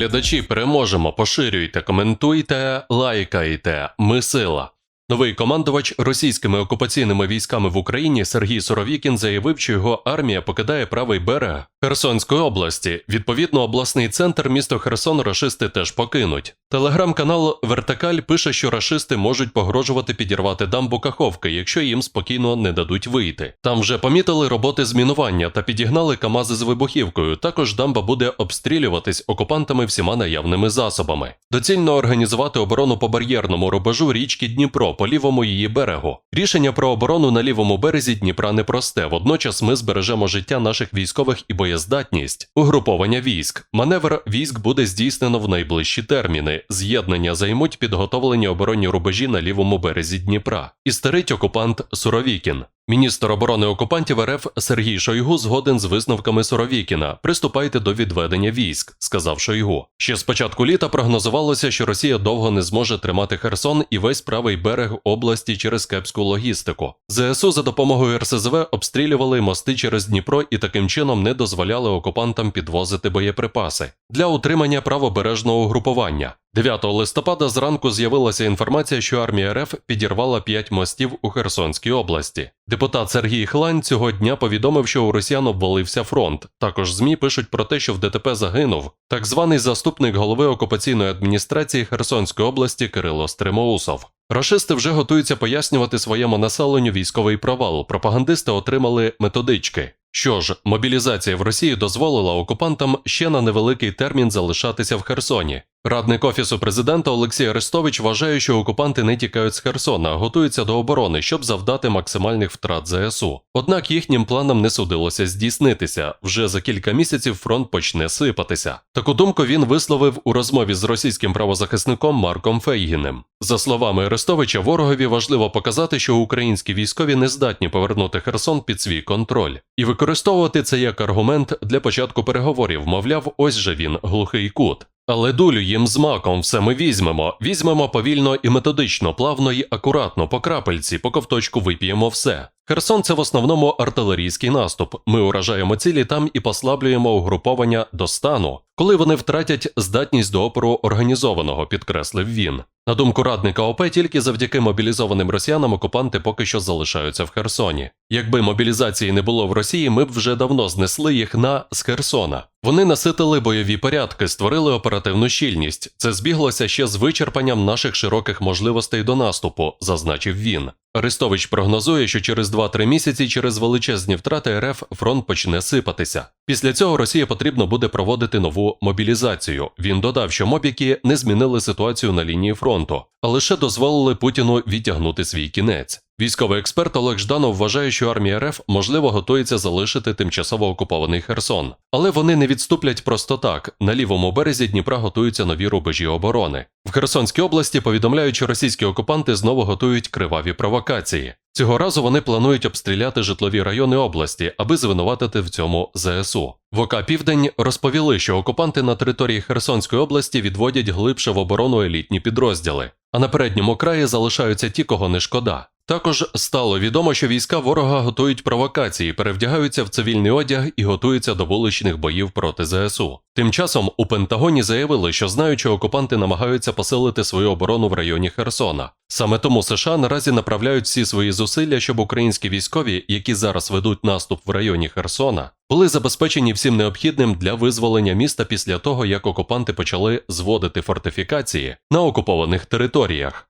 Глядачі, переможемо, поширюйте, коментуйте, лайкайте. Ми сила. Новий командувач російськими окупаційними військами в Україні Сергій Суровікін заявив, що його армія покидає правий берег Херсонської області. Відповідно, обласний центр місто Херсон рашисти теж покинуть. Телеграм-канал Вертикаль пише, що рашисти можуть погрожувати підірвати дамбу Каховки, якщо їм спокійно не дадуть вийти. Там вже помітили роботи з мінування та підігнали камази з вибухівкою. Також дамба буде обстрілюватись окупантами всіма наявними засобами. Доцільно організувати оборону по бар'єрному рубежу річки Дніпро по лівому її берегу. Рішення про оборону на лівому березі Дніпра непросте. Водночас ми збережемо життя наших військових і боєздатність. Угруповання військ. Маневр військ буде здійснено в найближчі терміни. З'єднання займуть підготовлені оборонні рубежі на лівому березі Дніпра. Істерить окупант Суровікін. Міністр оборони окупантів РФ Сергій Шойгу згоден з висновками Суровікіна. Приступайте до відведення військ, сказав Шойгу. Ще з початку літа прогнозувалося, що Росія довго не зможе тримати Херсон і весь правий берег області через кепську логістику. ЗСУ за допомогою РСЗВ обстрілювали мости через Дніпро і таким чином не дозволяли окупантам підвозити боєприпаси для утримання правобережного угрупування. 9 листопада зранку з'явилася інформація, що армія РФ підірвала 5 мостів у Херсонській області. Депутат Сергій Хлань цього дня повідомив, що у росіян обвалився фронт. Також ЗМІ пишуть про те, що в ДТП загинув так званий заступник голови окупаційної адміністрації Херсонської області Кирило Стримоусов. Рашисти вже готуються пояснювати своєму населенню військовий провал. Пропагандисти отримали методички. Що ж, мобілізація в Росії дозволила окупантам ще на невеликий термін залишатися в Херсоні. Радник офісу президента Олексій Арестович вважає, що окупанти не тікають з Херсона, готуються до оборони, щоб завдати максимальних втрат ЗСУ. Однак їхнім планам не судилося здійснитися. Вже за кілька місяців фронт почне сипатися. Таку думку він висловив у розмові з російським правозахисником Марком Фейгіним. За словами Арестовича, ворогові важливо показати, що українські військові не здатні повернути Херсон під свій контроль, і використовувати це як аргумент для початку переговорів. Мовляв, ось же він глухий кут. Але долю їм з маком все ми візьмемо. Візьмемо повільно і методично, плавно і акуратно, по крапельці, по ковточку вип'ємо все. Херсон це в основному артилерійський наступ. Ми уражаємо цілі там і послаблюємо угруповання до стану, коли вони втратять здатність до опору організованого, підкреслив він. На думку радника ОП, тільки завдяки мобілізованим росіянам окупанти поки що залишаються в Херсоні. Якби мобілізації не було в Росії, ми б вже давно знесли їх на з Херсона. Вони наситили бойові порядки, створили оперативну щільність. Це збіглося ще з вичерпанням наших широких можливостей до наступу, зазначив він. Арестович прогнозує, що через 2-3 місяці через величезні втрати РФ фронт почне сипатися. Після цього Росія потрібно буде проводити нову мобілізацію. Він додав, що мобіки не змінили ситуацію на лінії фронту, а лише дозволили Путіну відтягнути свій кінець. Військовий експерт Олег Жданов вважає, що армія РФ можливо готується залишити тимчасово окупований Херсон, але вони не відступлять просто так. На лівому березі Дніпра готуються нові рубежі оборони. В Херсонській області повідомляють, що російські окупанти знову готують криваві провокації. Цього разу вони планують обстріляти житлові райони області, аби звинуватити в цьому ЗСУ. В ОК Південь розповіли, що окупанти на території Херсонської області відводять глибше в оборону елітні підрозділи, а на передньому краї залишаються ті, кого не шкода. Також стало відомо, що війська ворога готують провокації, перевдягаються в цивільний одяг і готуються до вуличних боїв проти ЗСУ. Тим часом у Пентагоні заявили, що знаючи, окупанти намагаються посилити свою оборону в районі Херсона. Саме тому США наразі направляють всі свої зусилля, щоб українські військові, які зараз ведуть наступ в районі Херсона, були забезпечені всім необхідним для визволення міста після того, як окупанти почали зводити фортифікації на окупованих територіях.